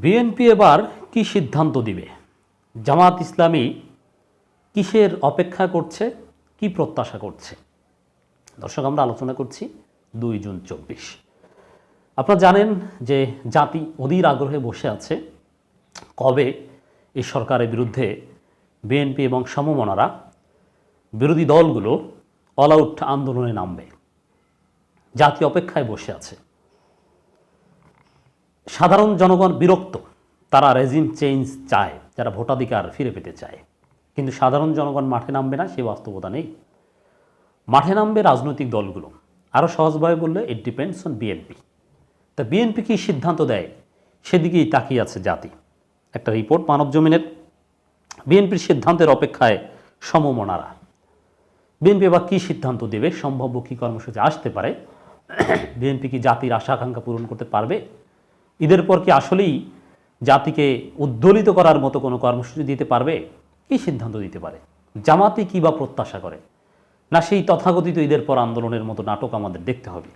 BNP এবার কি সিদ্ধান্ত দিবে? জামাত ইসলামী কিসের অপেক্ষা করছে? কি প্রত্যাশা করছে? দর্শক, আমরা আলোচনা করছি দুই জুন চব্বিশ। আপনারা জানেন যে জাতি অধীর আগ্রহে বসে আছে। কবে এই সরকারের বিরুদ্ধে বিএনপি এবং সমমনারা বিরোধী দলগুলো অল আউট আন্দোলনে নামবে? জাতি অপেক্ষায় বসে আছে। সাধারণ জনগণ বিরক্ত, তারা রেজিম চেঞ্জ চায়, যারা ভোটাধিকার ফিরে পেতে চায়। কিন্তু সাধারণ জনগণ মাঠে নামবে না, সে বাস্তবতা নেই। মাঠে নামবে রাজনৈতিক দলগুলো। আরও সহজভাবে বললে ইট ডিপেন্ডস অন বিএনপি তা বিএনপি কী সিদ্ধান্ত দেয়? সেদিকেই তাকিয়ে আছে জাতি। একটা রিপোর্ট মানব জমিনের। বিএনপির সিদ্ধান্তের অপেক্ষায় সমমনারা। বিএনপি এবার কী সিদ্ধান্ত দেবে? সম্ভাব্য কী কর্মসূচি আসতে পারে? বিএনপি কি জাতির আশা আকাঙ্ক্ষা পূরণ করতে পারবে? ঈদের পর কি আসলেই জাতিকে উদ্দোলিত করার মতো কোনো কর্মসূচি দিতে পারবে? কি সিদ্ধান্ত দিতে পারে? জামাতি কী বা প্রত্যাশা করে? না সেই তথাকথিত ঈদের পর আন্দোলনের মতো নাটক আমাদের দেখতে হবে।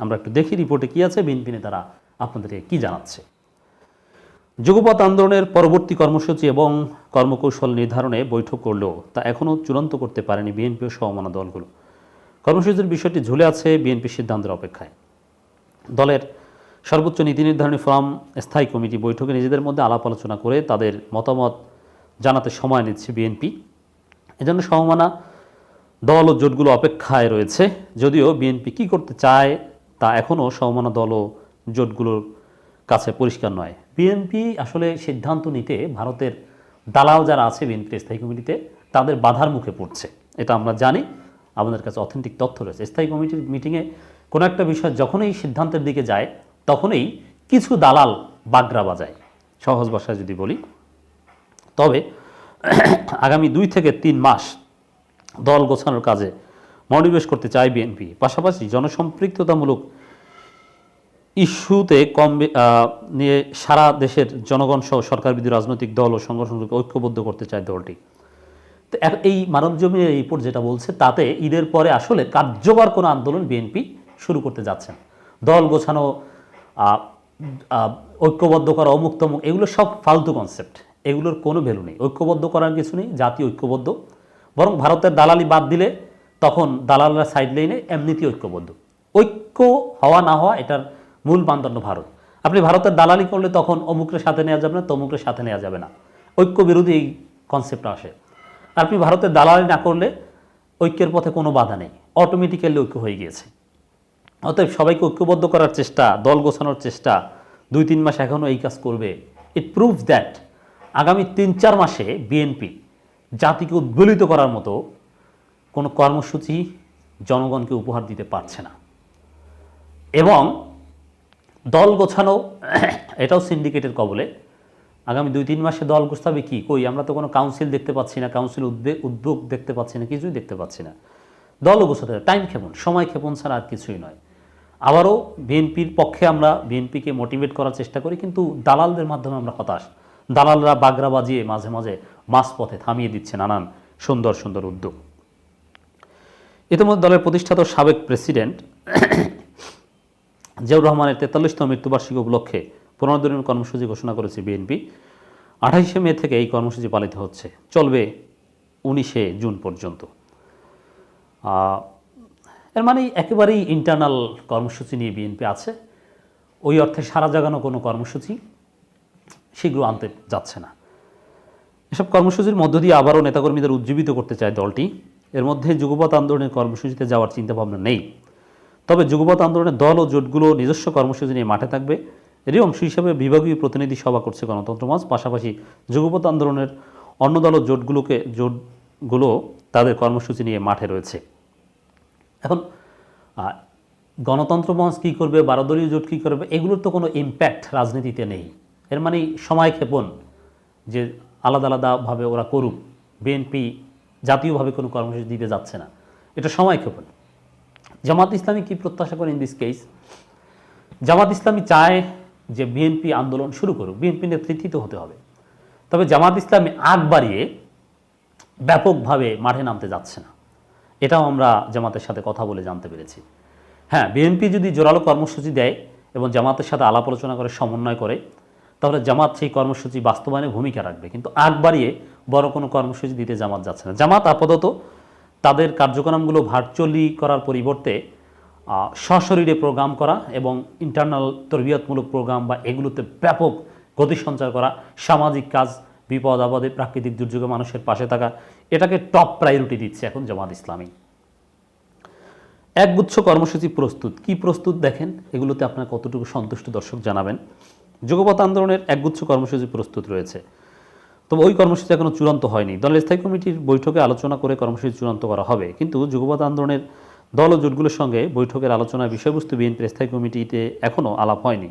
আমরা একটু দেখি রিপোর্টে কী আছে বিএনপি নেতারা আপনাদেরকে কী জানাচ্ছে। যুগপথ আন্দোলনের পরবর্তী কর্মসূচি এবং কর্মকৌশল নির্ধারণে বৈঠক করলেও তা এখনও চূড়ান্ত করতে পারেনি বিএনপি ও সমমানা দলগুলো। কর্মসূচির বিষয়টি ঝুলে আছে বিএনপি সিদ্ধান্তের অপেক্ষায়। দলের সর্বোচ্চ নীতি নির্ধারণী ফোরাম, স্থায়ী কমিটি বৈঠকে নিজেদের মধ্যে আলাপ আলোচনা করে তাদের মতামত জানাতে সময় নিচ্ছে বিএনপি। এজন্য সমমানা দল ও জোটগুলো অপেক্ষায় রয়েছে। যদিও বিএনপি কী করতে চায় তা এখনও সমমানা দল ও জোটগুলোর কাছে পরিষ্কার নয়। বিএনপি আসলে সিদ্ধান্ত নিতে ভারতের দালাল যারা আছে বিএনপির স্থায়ী কমিটিতে, তাদের বাধার মুখে পড়ছে। এটা আমরা জানি। আমাদের কাছে অথেন্টিক তথ্য রয়েছে। স্থায়ী কমিটির মিটিংয়ে কোনো একটা বিষয় যখনই সিদ্ধান্তের দিকে যায় তখনই কিছু দালাল বাগরা বাজায়। সহজ ভাষায় যদি বলি। তবে আগামী দুই থেকে তিন মাস দল গোছানোর কাজে মনোনিবেশ করতে চায় বিএনপি। পাশাপাশি জনসম্পৃক্ততামূলক ইস্যুতে কম নিয়ে সারা দেশের জনগণ সহ সরকার বিরোধী রাজনৈতিক দল ও সংগঠনগুলোকে ঐক্যবদ্ধ করতে চায় দলটি। তো এই মানব জমিনের রিপোর্ট যেটা বলছে, তাতে ঈদের পরে আসলে কার্যকর কোনো আন্দোলন বিএনপি শুরু করতে যাচ্ছেন দল গোছানো ঐক্যবদ্ধ করা অমুক তমুক এগুলো সব ফালতু কনসেপ্ট এগুলোর কোনো ভ্যালু নেই। ঐক্যবদ্ধ করার কিছু নেই, জাতি ঐক্যবদ্ধ। বরং ভারতের দালালি বাদ দিলে তখন দালালরা সাইড লাইনে এমনিতেই ঐক্যবদ্ধ। ঐক্য হওয়া না হওয়া এটার মূল মানদণ্ড ভারত। আপনি ভারতের দালালি করলে তখন অমুকের সাথে নেওয়া যাবে না, তমুকের সাথে নেওয়া যাবে না। ঐক্য বিরোধী এই কনসেপ্ট আসে। আপনি ভারতের দালালি না করলে ঐক্যের পথে কোনো বাধা নেই। অটোমেটিক্যালি ঐক্য হয়ে গিয়েছে। অতএব সবাইকে ঐক্যবদ্ধ করার চেষ্টা, দল গোছানোর চেষ্টা, দুই তিন মাস এখনও এই কাজ করবে। ইট প্রুভস দ্যাট আগামী তিন চার মাসে বিএনপি জাতিকে উদ্বেলিত করার মতো কোনো কর্মসূচি জনগণকে উপহার দিতে পারছে না। এবং দল গোছানো, এটাও সিন্ডিকেটের কবলে, আগামী দুই তিন মাসে দল গোছাবে কি? কই, আমরা তো কোনো কাউন্সিল দেখতে পাচ্ছি না কাউন্সিল উদ্বেগ উদ্যোগ দেখতে পাচ্ছি না, কিছুই দেখতে পাচ্ছি না। দলও গোছাতে টাইম ক্ষেপণ, সময় ক্ষেপণ ছাড়া আর কিছুই নয়। আবারও বিএনপির পক্ষে আমরা বিএনপিকে মোটিভেট করার চেষ্টা করি, কিন্তু দালালদের মাধ্যমে আমরা হতাশ। দালালরা বাগরা বাজিয়ে মাঝে মাঝে মাঝপথে থামিয়ে দিচ্ছে নানান সুন্দর সুন্দর উদ্যোগ। ইতিমধ্যে দলের প্রতিষ্ঠাতা সাবেক প্রেসিডেন্ট জিয়াউর রহমানের তেতাল্লিশতম মৃত্যুবার্ষিকী উপলক্ষে পুনর্দলীয় কর্মসূচি ঘোষণা করেছে বিএনপি। আঠাইশে মে থেকে এই কর্মসূচি পালিত হচ্ছে। চলবে উনিশে জুন পর্যন্ত। এর মানে একেবারেই ইন্টারনাল কর্মসূচি নিয়ে বিএনপি আছে। ওই অর্থে সারা জাগানো কোনো কর্মসূচি শীঘ্র আনতে যাচ্ছে না। এসব কর্মসূচির মধ্য দিয়ে আবারও নেতাকর্মীদের উজ্জীবিত করতে চায় দলটি। এর মধ্যে যুগপৎ আন্দোলনের কর্মসূচিতে যাওয়ার চিন্তাভাবনা নেই। তবে যুগপৎ আন্দোলনের দল ও জোটগুলো নিজস্ব কর্মসূচি নিয়ে মাঠে থাকবে। এরই অংশ হিসেবে বিভাগীয় প্রতিনিধি সভা করছে গণতন্ত্র মঞ্চ পাশাপাশি যুগপৎ আন্দোলনের অন্য দল ও জোটগুলোকে জোটগুলো তাদের কর্মসূচি নিয়ে মাঠে রয়েছে। এখন গণতন্ত্র মঞ্চ কী করবে, বারোদলীয় জোট কী করবে, এগুলোর তো কোনো ইম্প্যাক্ট রাজনীতিতে নেই। এর মানে সময় ক্ষেপণ যে আলাদা আলাদাভাবে ওরা করুক। বিএনপি জাতীয়ভাবে কোনো কর্মসূচি দিতে যাচ্ছে না। এটা সময় ক্ষেপণ। জামাত ইসলামী কি প্রত্যাশা করে in this case Jamaat Islami চায় যে বিএনপি আন্দোলন শুরু করুক। বিএনপি নেতৃত্বিত হতে হবে। তবে জামাত ইসলামী আগ বাড়িয়ে ব্যাপকভাবে মাঠে নামতে যাচ্ছে না। এটাও আমরা জামাতের সাথে কথা বলে জানতে পেরেছি। হ্যাঁ বিএনপি যদি জোরালো কর্মসূচি দেয় এবং জামাতের সাথে আলাপ আলোচনা করে, সমন্বয় করে, তাহলে জামাত সেই কর্মসূচি বাস্তবায়নে ভূমিকা রাখবে। কিন্তু আগ বাড়িয়ে বড় কোনো কর্মসূচি দিতে জামাত যাচ্ছে না। জামাত আপাতত তাদের কার্যক্রমগুলো ভার্চুয়ালি করার পরিবর্তে সশরীরে প্রোগ্রাম করা এবং ইন্টারনাল তরবিয়তমূলক প্রোগ্রাম বা এগুলোতে ব্যাপক গতি সঞ্চার করা, সামাজিক কাজ, বিপদ আপদে প্রাকৃতিক দুর্যোগে মানুষের পাশে থাকা এটাকে টপ প্রায়োরিটি দিচ্ছে এখন জামাত ইসলামী। একগুচ্ছ কর্মসূচি প্রস্তুত। কি প্রস্তুত দেখেন? এগুলোতে আপনার কতটুকু সন্তুষ্ট দর্শক জানাবেন। যুগপথ আন্দোলনের একগুচ্ছ কর্মসূচি প্রস্তুত রয়েছে। তবে ওই কর্মসূচি এখনও চূড়ান্ত হয়নি। দলের স্থায়ী কমিটির বৈঠকে আলোচনা করে কর্মসূচি চূড়ান্ত করা হবে। কিন্তু যুগপথ আন্দোলনের দল ও জোটগুলোর সঙ্গে বৈঠকের আলোচনার বিষয়বস্তু বিএনপির স্থায়ী কমিটিতে এখনও আলাপ হয়নি।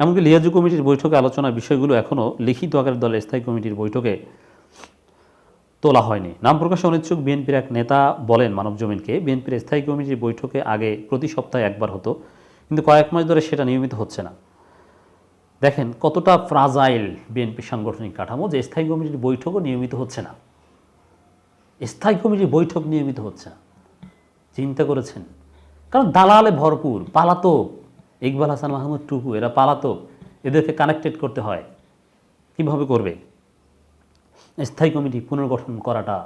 এমনকি লিয়াজু কমিটির বৈঠকে আলোচনার বিষয়গুলো এখনও লিখিত আকারে দলের স্থায়ী কমিটির বৈঠকে তোলা হয়নি। নাম প্রকাশে অনিচ্ছুক বিএনপির এক নেতা বলেন, মানবজমিনকে বিএনপির স্থায়ী কমিটির বৈঠকে আগে প্রতি সপ্তাহে একবার হতো, কিন্তু কয়েক মাস ধরে সেটা নিয়মিত হচ্ছে না। দেখেন কতটা ফ্রাজাইল বিএনপি সাংগঠনিক কাঠামো যে স্থায়ী কমিটির বৈঠকও নিয়মিত হচ্ছে না। স্থায়ী কমিটির বৈঠক নিয়মিত হচ্ছে না। চিন্তা করেছেন? কারণ দালালে ভরপুর, পালাতক, ইকবাল হাসান মাহমুদ টুকু, এরা পালাতক, এদেরকে কানেক্টেড করতে হয়। কীভাবে করবে? স্থায়ী কমিটি পুনর্গঠন করাটা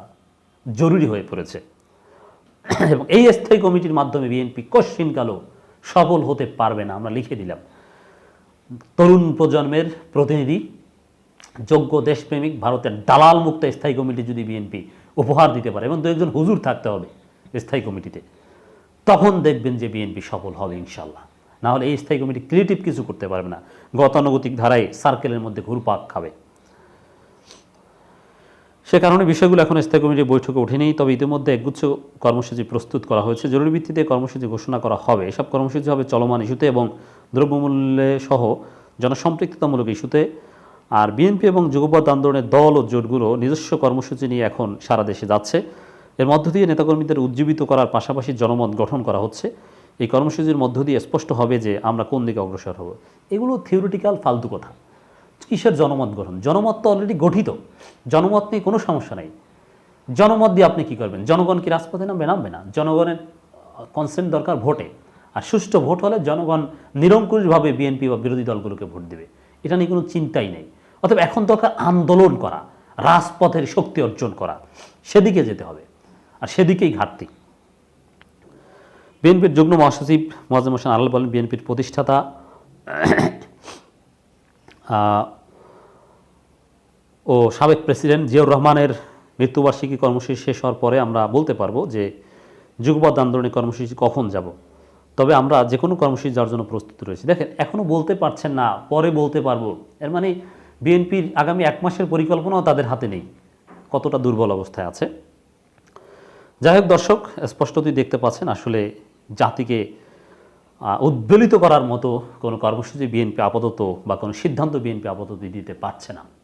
জরুরি হয়ে পড়েছে। এবং এই স্থায়ী কমিটির মাধ্যমে বিএনপি কশ্চিনকালও সফল হতে পারবে না, আমরা লিখে দিলাম। তরুণ প্রজন্মের প্রতিনিধি, যোগ্য দেশপ্রেমিক, ভারতের দালাল মুক্ত স্থায়ী কমিটি যদি বিএনপি উপহার দিতে পারে এবং দু একজন হুজুর থাকতে হবে স্থায়ী কমিটিতে, তখন দেখবেন যে বিএনপি সফল হবে ইনশাল্লাহ না হলে এই স্থায়ী কমিটি ক্রিয়েটিভ কিছু করতে পারবে না। গতানুগতিক ধারায় সার্কেলের মধ্যে ঘুরপাক খাবে। সে কারণে বিষয়গুলো এখন স্থায়ী কমিটির বৈঠকে ওঠেনি। তবে ইতিমধ্যে একগুচ্ছ কর্মসূচি প্রস্তুত করা হয়েছে। জরুরি ভিত্তিতে কর্মসূচি ঘোষণা করা হবে। এসব কর্মসূচি হবে চলমান ইস্যুতে এবং দ্রব্যমূল্যে সহ জনসম্পৃক্ততামূলক ইস্যুতে। আর বিএনপি এবং যুগপথ আন্দোলনের দল ও জোটগুলো নিজস্ব কর্মসূচি নিয়ে এখন সারা দেশে যাচ্ছে। এর মধ্য দিয়ে নেতাকর্মীদের উজ্জীবিত করার পাশাপাশি জনমত গঠন করা হচ্ছে। এই কর্মসূচির মধ্য দিয়ে স্পষ্ট হবে যে আমরা কোন দিকে অগ্রসর হব। এগুলো থিওরিটিক্যাল ফালতু কথা। কিসের জনমত গঠন জনমত তো অলরেডি গঠিত। জনমত নিয়ে কোনো সমস্যা নেই। জনমত দিয়ে আপনি কি করবেন? জনগণ কি রাজপথে নামবে? নামবে না। জনগণের কনসেন্ট দরকার ভোটে। আর সুষ্ঠু ভোট হলে জনগণ নিরঙ্কুশভাবে বিএনপি বা বিরোধী দলগুলোকে ভোট দেবে। এটা নিয়ে কোনো চিন্তাই নেই। অথবা এখন দরকার আন্দোলন করা, রাজপথের শক্তি অর্জন করা, সেদিকে যেতে হবে। আর সেদিকেই ঘাটতি। বিএনপির যুগ্ম মহাসচিব মোয়াজ্জেম হোসেন আলাল বলেন বিএনপির প্রতিষ্ঠাতা ও সাবেক প্রেসিডেন্ট জিয়াউর রহমানের মৃত্যুবার্ষিকী কর্মসূচি শেষ হওয়ার পরে আমরা বলতে পারব যে যুগবদ্ধ আন্দোলনের কর্মসূচি কখন যাব। তবে আমরা যে কোনো কর্মসূচি যাওয়ার জন্য প্রস্তুত রয়েছি। দেখেন এখনও বলতে পারছেন না, পরে বলতে পারব। এর মানে বিএনপির আগামী এক মাসের পরিকল্পনাও তাদের হাতে নেই। কতটা দুর্বল অবস্থায় আছে। যাই হোক দর্শক, স্পষ্টতই দেখতে পাচ্ছেন আসলে জাতিকে উদ্বেলিত করার মতো কোনো কর্মসূচি বিএনপি আপাতত বা কোনো সিদ্ধান্ত বিএনপি আপাতত দিতে পারছে না।